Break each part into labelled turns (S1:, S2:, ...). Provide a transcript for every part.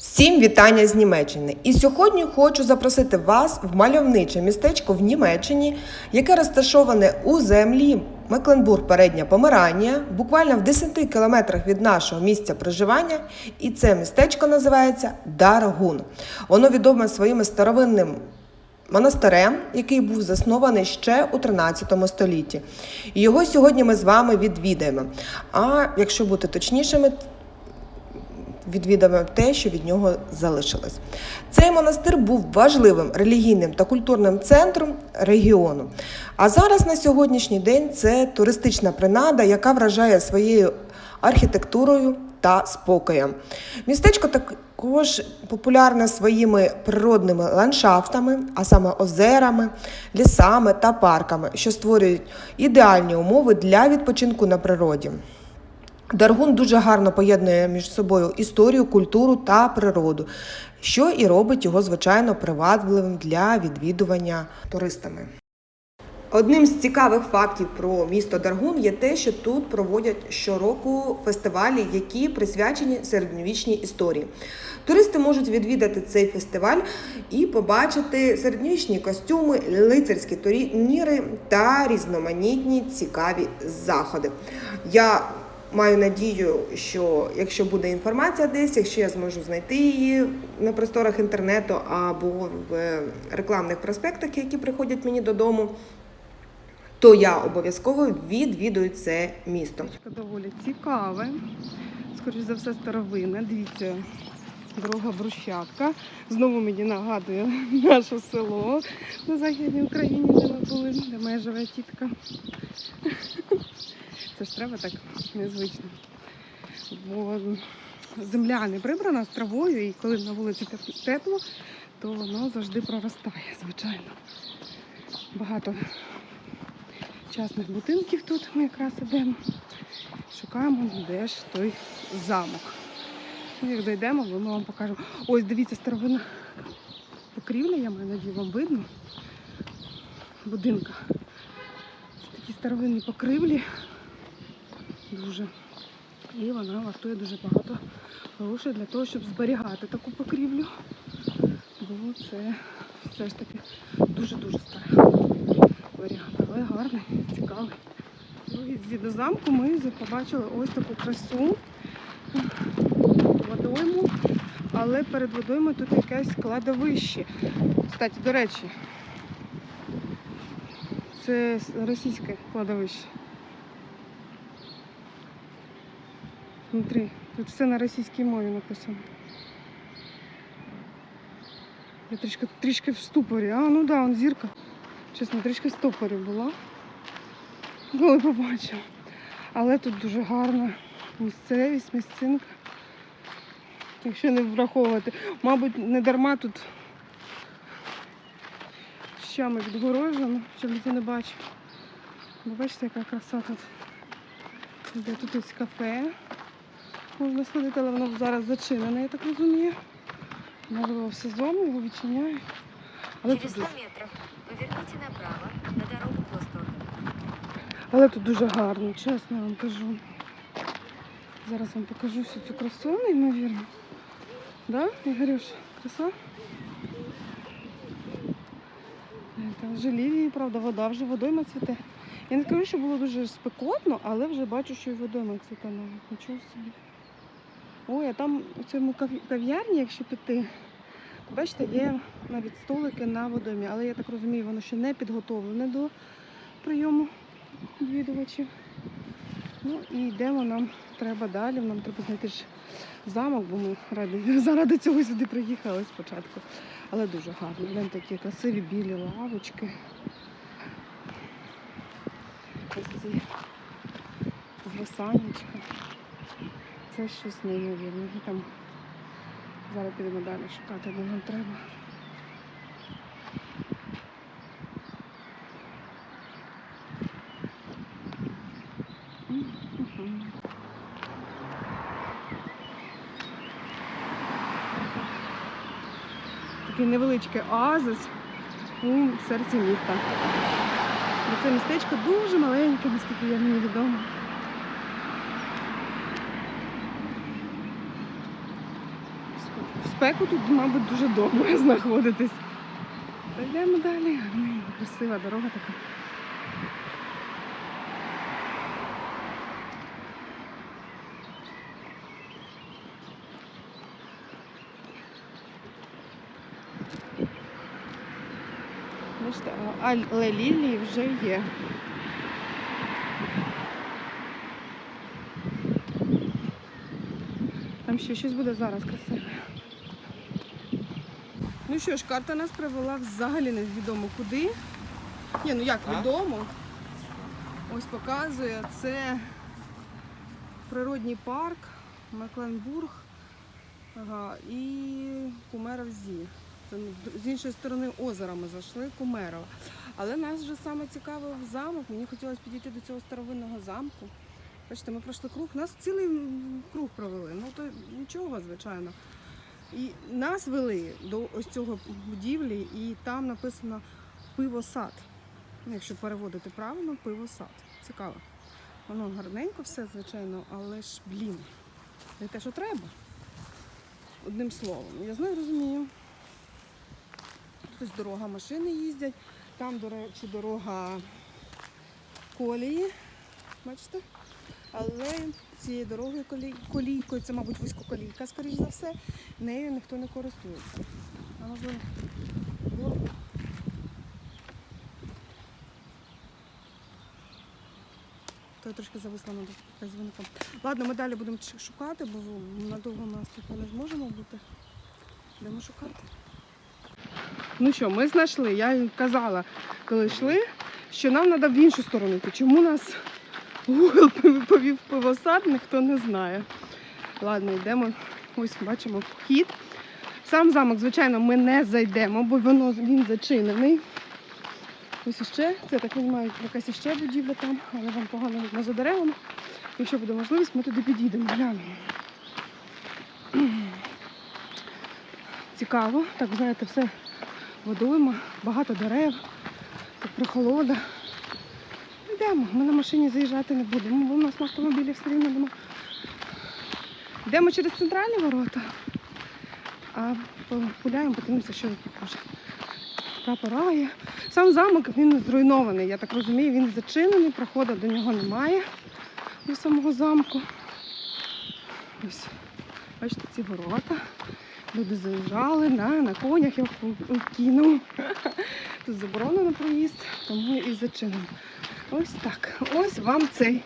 S1: Всім вітання з Німеччини! І сьогодні хочу запросити вас в мальовниче містечко в Німеччині, яке розташоване у землі Мекленбург, передня Померанія, буквально в 10 кілометрах від нашого місця проживання. І це містечко називається Даргун. Воно відоме своїм старовинним монастирем, який був заснований ще у 13 столітті. І його сьогодні ми з вами відвідаємо. А якщо бути точнішими, відвідаємо те, що від нього залишилось. Цей монастир був важливим релігійним та культурним центром регіону. А зараз на сьогоднішній день це туристична принада, яка вражає своєю архітектурою та спокоєм. Містечко також популярне своїми природними ландшафтами, а саме озерами, лісами та парками, що створюють ідеальні умови для відпочинку на природі. Даргун дуже гарно поєднує між собою історію, культуру та природу, що і робить його звичайно привабливим для відвідування туристами. Одним з цікавих фактів про місто Даргун є те, що тут проводять щороку фестивалі, які присвячені середньовічній історії. Туристи можуть відвідати цей фестиваль і побачити середньовічні костюми, лицарські турніри та різноманітні цікаві заходи. Я Маю надію, що якщо буде інформація десь, якщо я зможу знайти її на просторах інтернету або в е, рекламних проспектах, які приходять мені додому, то я обов'язково відвідую це місто.
S2: Доволі цікаве. Скоріше за все, старовинне. Дивіться, дорога брусчатка. Знову мені нагадує наше село на Західній Україні, де ми були, де моя живе тітка. Це ж треба так незвично. Бо земля не прибрана з травою, і коли на вулиці тепло, то воно завжди проростає, звичайно. Багато частних будинків тут ми якраз ідемо. Шукаємо, де ж той замок. Як дійдемо, ми вам покажемо. Ось, дивіться, старовина покрівля, я маю надію, вам видно. Будинка. Такі старовинні покривлі. Дуже. І вона вартує дуже багато грошей для того, щоб зберігати таку покрівлю. Бо це все ж таки дуже-дуже старий варіант. Але гарний, цікавий. Ну, до замку ми побачили ось таку красу водойму, але перед водоймою тут якесь кладовище. Кстати, до речі, це російське кладовище. Смотри, тут все на російській мові написано. Я трішки, трішки в ступорі. А, ну да, он зірка. Чесно, трішки в ступорі була. Коли побачила. Але тут дуже гарна місцевість, місцинка. Якщо не враховувати. Мабуть, не дарма тут щами відгорожено, щоб ніхто не бачив. Бо бачите, яка краса тут. Тут ось кафе. Можна сходити, але воно зараз зачинене, я так розумію. Можливо, в сезон його відчиняють. Але
S3: Через
S2: тут
S3: 100 метров поверните направо на дорогу Плостовка.
S2: Але тут дуже гарно, чесно я вам кажу. Зараз вам покажу всю цю красу, неймовірно. Да, Ігорюш, краса? Там вже лівії, правда, вода, вже водойма цвіте. Я не скажу, що було дуже спекотно, але вже бачу, що і водойма цвіте навіть. Нічого собі. Ой, а там у цьому кав'ярні, якщо піти, бачите, є навіть столики на водоймі, але я так розумію, воно ще не підготовлене до прийому відвідувачів. Ну і йдемо нам треба далі. Нам треба знайти ж замок, бо ми ради, заради цього сюди приїхали спочатку. Але дуже гарно. Гляньте, такі красиві білі лавочки. Ось ці звисанечка. Це щось неймовірне. І Там зараз підемо далі шукати, де нам треба. Такий невеличкий оазис у серці міста. Це містечко дуже маленьке, наскільки я мені відомо. В спеку тут, мабуть, дуже добре знаходитись. Йдемо далі. Красива дорога така. Але лілії вже є. Там ще щось буде зараз красиве. Ну що ж, карта нас привела взагалі невідомо куди. Ні, ну як відомо. Ось показує, це природній парк, Мекленбург ага, і Кумеровзі. З іншої сторони озера ми зайшли, Кумерово. Але нас вже саме цікавив замок. Мені хотілося підійти до цього старовинного замку. Бачите, ми пройшли круг, нас цілий круг провели. Ну то нічого, звичайно. І нас вели до ось цього будівлі, і там написано пивосад. Ну, якщо переводити правильно, пивосад. Цікаво. Воно гарненько все, звичайно, але ж, блін, не те, що треба. Одним словом. Я знаю, розумію. Тут дорога машини їздять. Там, до речі, дорога колії. Бачите? Але цією дорогою колійкою, це, мабуть, вузькоколійка, скоріш за все, нею ніхто не користується. А можливо. То я трошки зависла над дзвінком. Ладно, ми далі будемо шукати, бо надовго нас тут не зможемо бути. Йдемо шукати. Ну що, ми знайшли. Я їм казала, коли йшли, що нам треба в іншу сторону. Чому нас Google повів пивосад, ніхто не знає. Ладно, йдемо. Ось бачимо вхід. Сам замок, звичайно, ми не зайдемо, бо воно він зачинений. Ось іще, це так розумію, якась іще будівля там, але вам погано видно за деревами. Якщо буде можливість, ми туди підійдемо, глянемо. Цікаво, так знаєте, все водойма, багато дерев, тут прохолода. Йдемо, ми на машині заїжджати не будемо, бо у нас на автомобілі все рівно нема. Йдемо через центральні ворота, а погуляємо, подивимося, що тут покаже. Прапора. Сам замок він зруйнований, я так розумію, він зачинений, проходу до нього немає до самого замку. Ось, бачите, ці ворота. Люди заїжджали на, на конях, я кинув. Тут заборонено проїзд, тому і зачинено. Ось так. Ось вам цей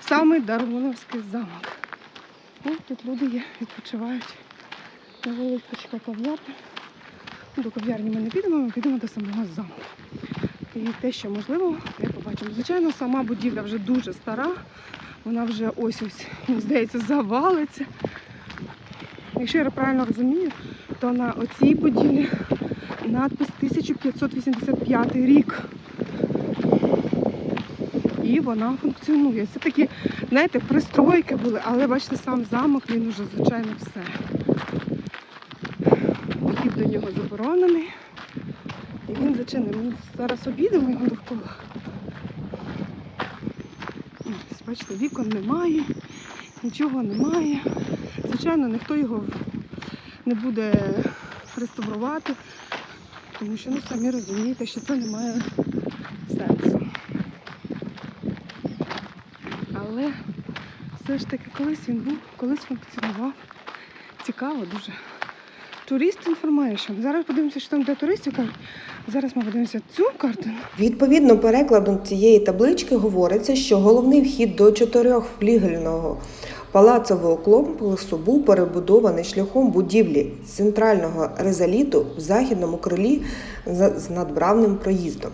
S2: самий Дарвоновський замок. О, тут люди є, відпочивають. Невеличка кав'ярня. До кав'ярні ми не підемо, ми підемо до самого замку. І те, що можливо, ми побачимо. Звичайно, сама будівля вже дуже стара. Вона вже ось ось, здається, завалиться. Якщо я правильно розумію, то на оцій будівлі надпис 1585 рік. І вона функціонує. Це такі, знаєте, пристройки були, але бачите, сам замок, він уже, звичайно, все. Вхід до нього заборонений. І він зачинений. Ми зараз обійдемо його довкола. Ось, бачите, вікон немає, нічого немає. Звичайно, ніхто його не буде реставрувати, тому що ну, самі розумієте, що це не все ж таки колись він був, колись функціонував. Цікаво дуже. Турист інформейшн. Зараз подивимося, що там для туристів. Зараз ми подивимося цю картину.
S1: Відповідно перекладом цієї таблички говориться, що головний вхід до чотирьохфлігельного палацового комплексу був перебудований шляхом будівлі центрального резаліту в західному крилі з надбравним проїздом.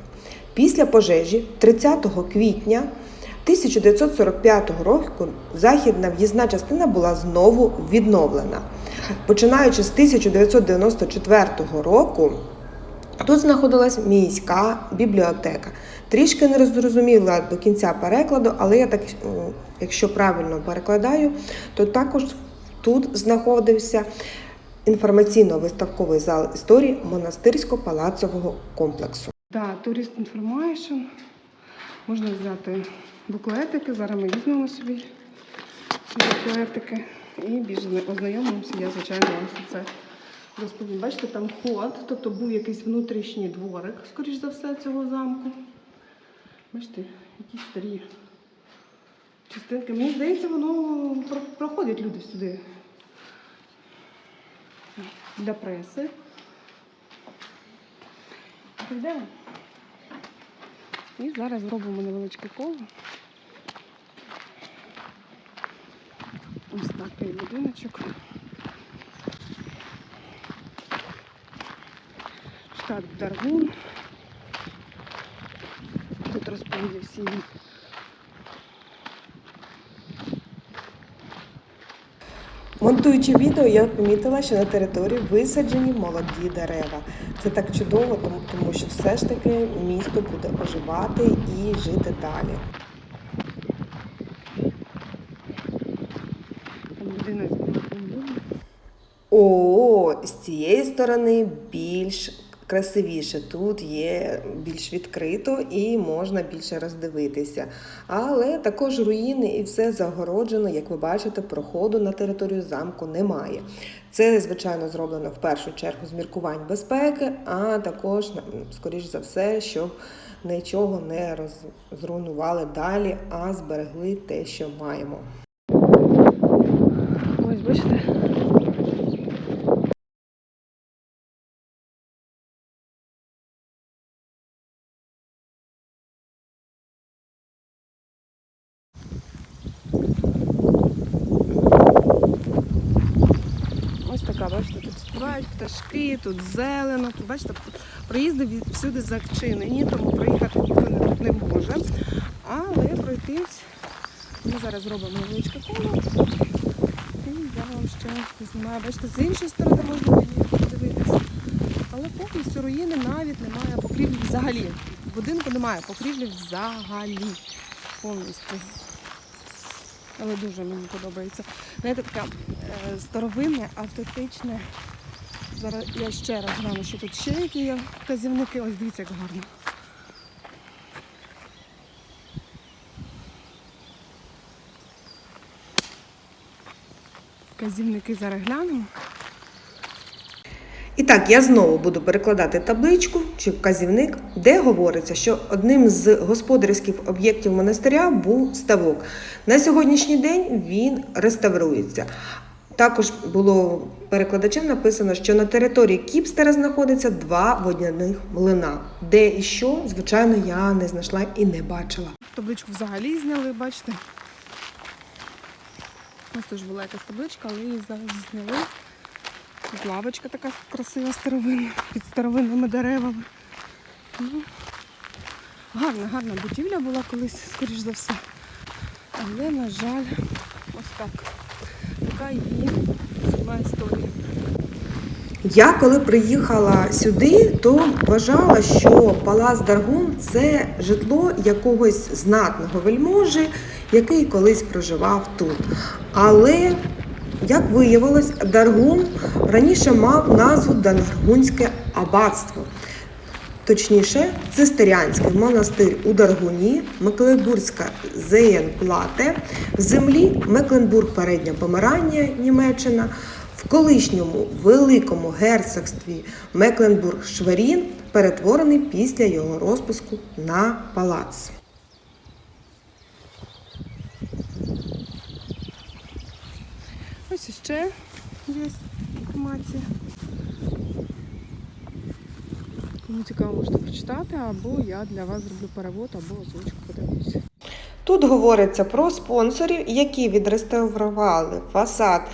S1: Після пожежі 30 квітня 1945 року західна в'їзна частина була знову відновлена. Починаючи з 1994 року Тут знаходилась міська бібліотека. Трішки не зрозуміла до кінця перекладу, але я так, якщо правильно перекладаю, то також тут знаходився інформаційно-виставковий зал історії монастирсько-палацового комплексу.
S2: Да, Tourist Information. Можна взяти буклетики. Зараз ми візьмемо собі буклетики. І більш ознайомимося, я, звичайно, вам це розповім. Бачите, там ход, тобто був якийсь внутрішній дворик, скоріш за все, цього замку. Бачите, якісь старі частинки. Мені здається, воно проходять люди сюди для преси. Йдемо. І зараз зробимо невеличке коло. Ось такий будиночок. Штат Даргун. Тут розповіді всі.
S1: Монтуючи відео, я помітила, що на території висаджені молоді дерева. Це так чудово, тому, що все ж таки місто буде оживати і жити далі. О, з цієї сторони більш красивіше. Тут є більш відкрито і можна більше роздивитися. Але також руїни і все загороджено, як ви бачите, проходу на територію замку немає. Це, звичайно, зроблено в першу чергу з міркувань безпеки, а також, скоріш за все, щоб нічого не розрунували далі, а зберегли те, що маємо.
S2: Ось бачите. Ось така, бачите, тут співають пташки, тут зелено, бачите, проїзди всюди зачинені, тому проїхати ніхто тут не може. Але пройтись ми зараз зробимо невеличке коло. І я вам ще познімаю. Бачите, з іншої сторони можна подивитися. Але повністю руїни навіть немає покрівлі взагалі. Будинку немає покрівлі взагалі. Повністю. Але дуже мені подобається. Знаєте, таке старовинне, автентичне. Зараз я ще раз гляну, що тут ще які є вказівники. Ось дивіться, як гарно. Вказівники зараз глянемо.
S1: І так, я знову буду перекладати табличку чи вказівник, де говориться, що одним з господарських об'єктів монастиря був ставок. На сьогоднішній день він реставрується. Також було перекладачем написано, що на території Кіпстера знаходиться два водяних млина. Де і що, звичайно, я не знайшла і не бачила.
S2: Табличку взагалі зняли, бачите. Ось теж була якась табличка, але її зараз зняли. Тут лавочка така красива старовинна, під старовинними деревами. Ну, гарна, гарна будівля була колись, скоріш за все. Але, на жаль, ось так. Така її сама історія.
S1: Я коли приїхала сюди, то вважала, що Палац Даргун це житло якогось знатного вельможі, який колись проживав тут. Але, як виявилось, Даргун раніше мав назву Даргунське аббатство. Точніше, цистеріанський монастир у Даргуні, Мекленбурзька Зеєнплате, в землі Мекленбург Передня Померання, Німеччина, в колишньому великому герцогстві Мекленбург-Шверін, перетворений після його розпуску на палац.
S2: Ось іще є інформація. Кому цікаво, можете прочитати, або я для вас зроблю перевод, або озвучку подивлюся.
S1: Тут говориться про спонсорів, які відреставрували фасад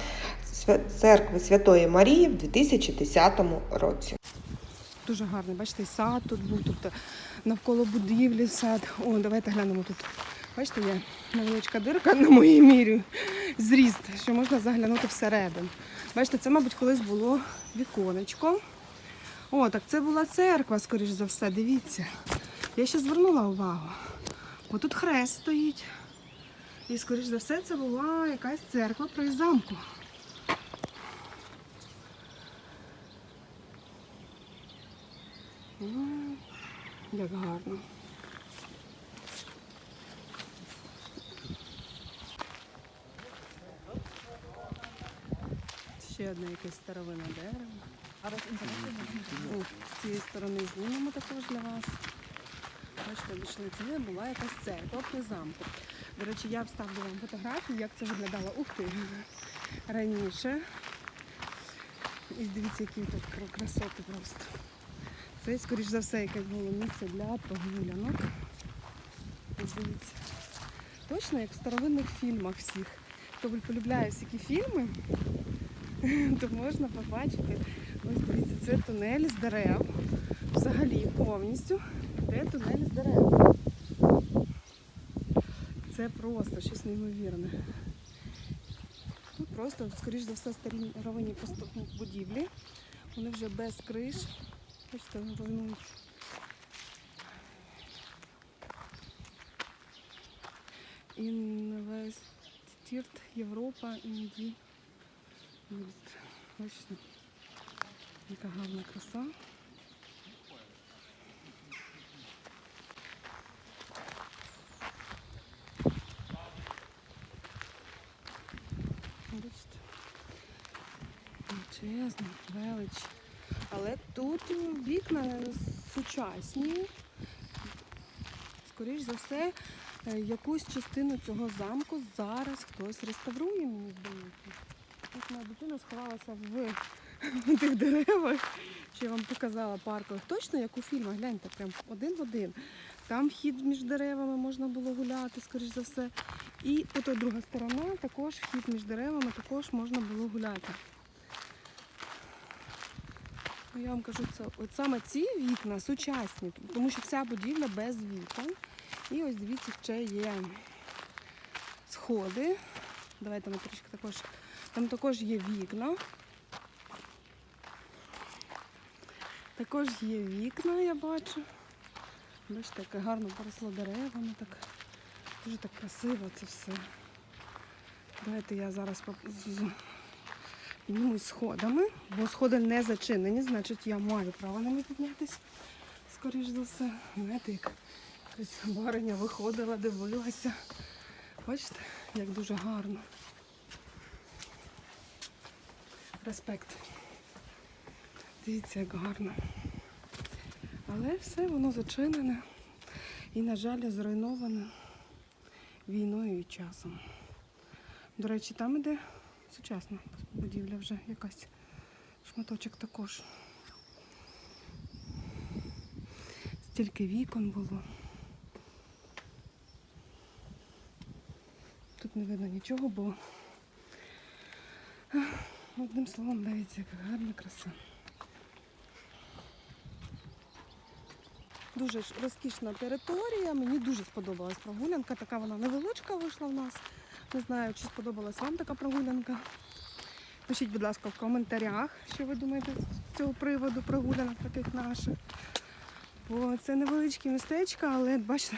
S1: церкви Святої Марії в 2010 році.
S2: Дуже гарний, бачите, сад тут був, тобто навколо будівлі сад. О, давайте глянемо тут. Бачите, є невеличка дирка на моїй мірі, зріст, що можна заглянути всередину. Бачите, це, мабуть, колись було віконечко. О, так це була церква, скоріш за все, дивіться. Я ще звернула увагу. Бо тут хрест стоїть. І, скоріш за все, це була якась церква при замку. М, Як гарно. Ще одне якесь старовинне дерево. Інтересно? З цієї сторони знімемо також для вас. Бачите, вийшли. Це була якась церква при замку. До речі, я вставлю вам фотографію, як це виглядало. Ух ти! Раніше. І дивіться, які тут красоти просто. Це, скоріш за все, якесь було місце для прогулянок. Дивіться. Точно як в старовинних фільмах всіх. Хто полюбляє всякі фільми, то можна побачити. Ось дивіться, це тунель з дерев. Взагалі повністю. Де тунель з дерев. Це просто щось неймовірне. Тут просто, скоріш за все, старі ровині будівлі. Вони вже без криш. Бачите, руйнуються. Інвестірт Європа Інді. Бачите, яка гарна краса. Бачите. Величезно, велич. Але тут вікна сучасні. Скоріш за все, е, якусь частину цього замку зараз хтось реставрує, мені здається. Тут моя дитина сховалася в, в тих деревах, що я вам показала паркових. Точно як у фільмах, гляньте, прям один в один. Там вхід між деревами можна було гуляти, скоріш за все. І ото друга сторона, також вхід між деревами, також можна було гуляти. Ну, Я вам кажу, це от саме ці вікна сучасні, тому що вся будівля без вікон. І ось дивіться, ще є сходи. Давайте ми трішки також. Там також є вікна. Також є вікна, я бачу. Бачите, яке гарно поросло деревами, так дуже так красиво це все. Давайте я зараз піднімусь сходами, бо сходи не зачинені, значить я маю право ними піднятися, скоріш за все. Знаєте, як якась бариня виходила, дивилася. Бачите, як дуже гарно. Респект. Дивіться, як гарно. Але все воно зачинене і, на жаль, зруйноване війною і часом. До речі, там іде сучасна будівля вже якась. Шматочок також. Стільки вікон було. Тут не видно нічого, бо одним словом, дивіться, яка гарна краса. Дуже розкішна територія. Мені дуже сподобалась прогулянка. Така вона невеличка вийшла в нас. Не знаю, чи сподобалась вам така прогулянка. Пишіть, будь ласка, в коментарях, що ви думаєте з цього приводу прогулянок таких наших. Бо це невеличкі містечка, але бачите,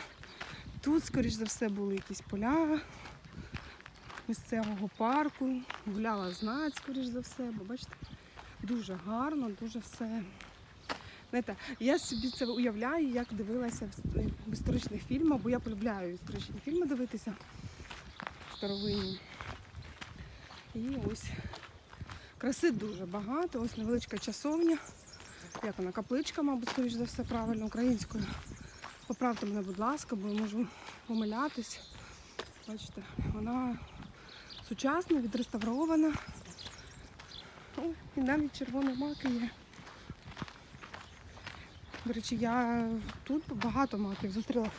S2: тут, скоріш за все, були якісь поля місцевого парку. Гуляла знать, скоріш за все, бо бачите, дуже гарно, дуже все. Знаєте, я собі це уявляю, як дивилася в історичних фільмах, бо я полюбляю історичні фільми дивитися старовинні. І ось краси дуже багато. Ось невеличка часовня. Як вона, капличка, мабуть, скоріш за все, правильно, українською. Поправте мене, будь ласка, бо я можу помилятись. Бачите, вона сучасна, відреставрована. О, і навіть червоний мак є. До речі, я тут багато маків зустріла.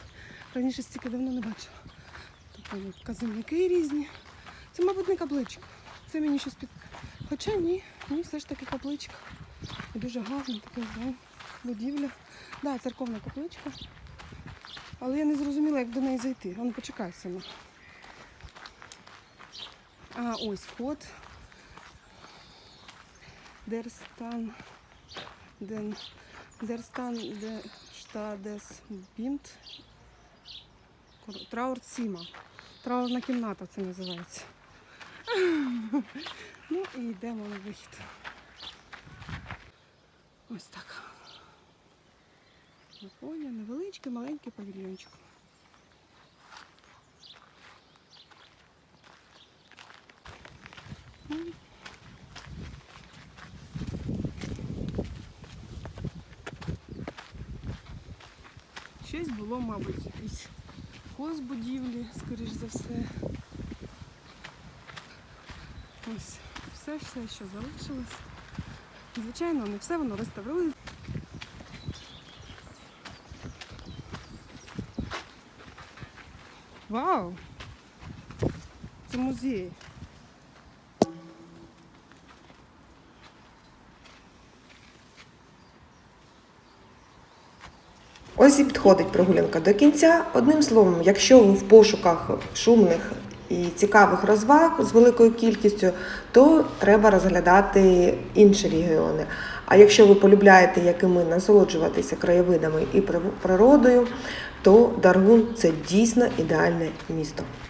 S2: Раніше стільки давно не бачила. Тут є казанники різні. Це, мабуть, не капличка. Це мені щось під. Хоча ні, ні, все ж таки капличка. Дуже гарна така будівля. Так, да, церковна капличка. Але я не зрозуміла, як до неї зайти. А ну почекай сама. А, ось вход. Дерстан. Ден. Дерстан де штадес бімт. Траур Сіма. Траурна кімната це називається. Ну і йдемо на вихід. Ось так. Фоні невеличкий, маленький павільйончик. М. десь було, мабуть, якісь хозбудівлі, скоріш за все. Ось все, все, що залишилось. Звичайно, не все воно реставрує. Вау! Це музей.
S1: Ось і підходить прогулянка до кінця. Одним словом, якщо ви в пошуках шумних і цікавих розваг з великою кількістю, то треба розглядати інші регіони. А якщо ви полюбляєте, як і ми, насолоджуватися краєвидами і природою, то Даргун це дійсно ідеальне місто.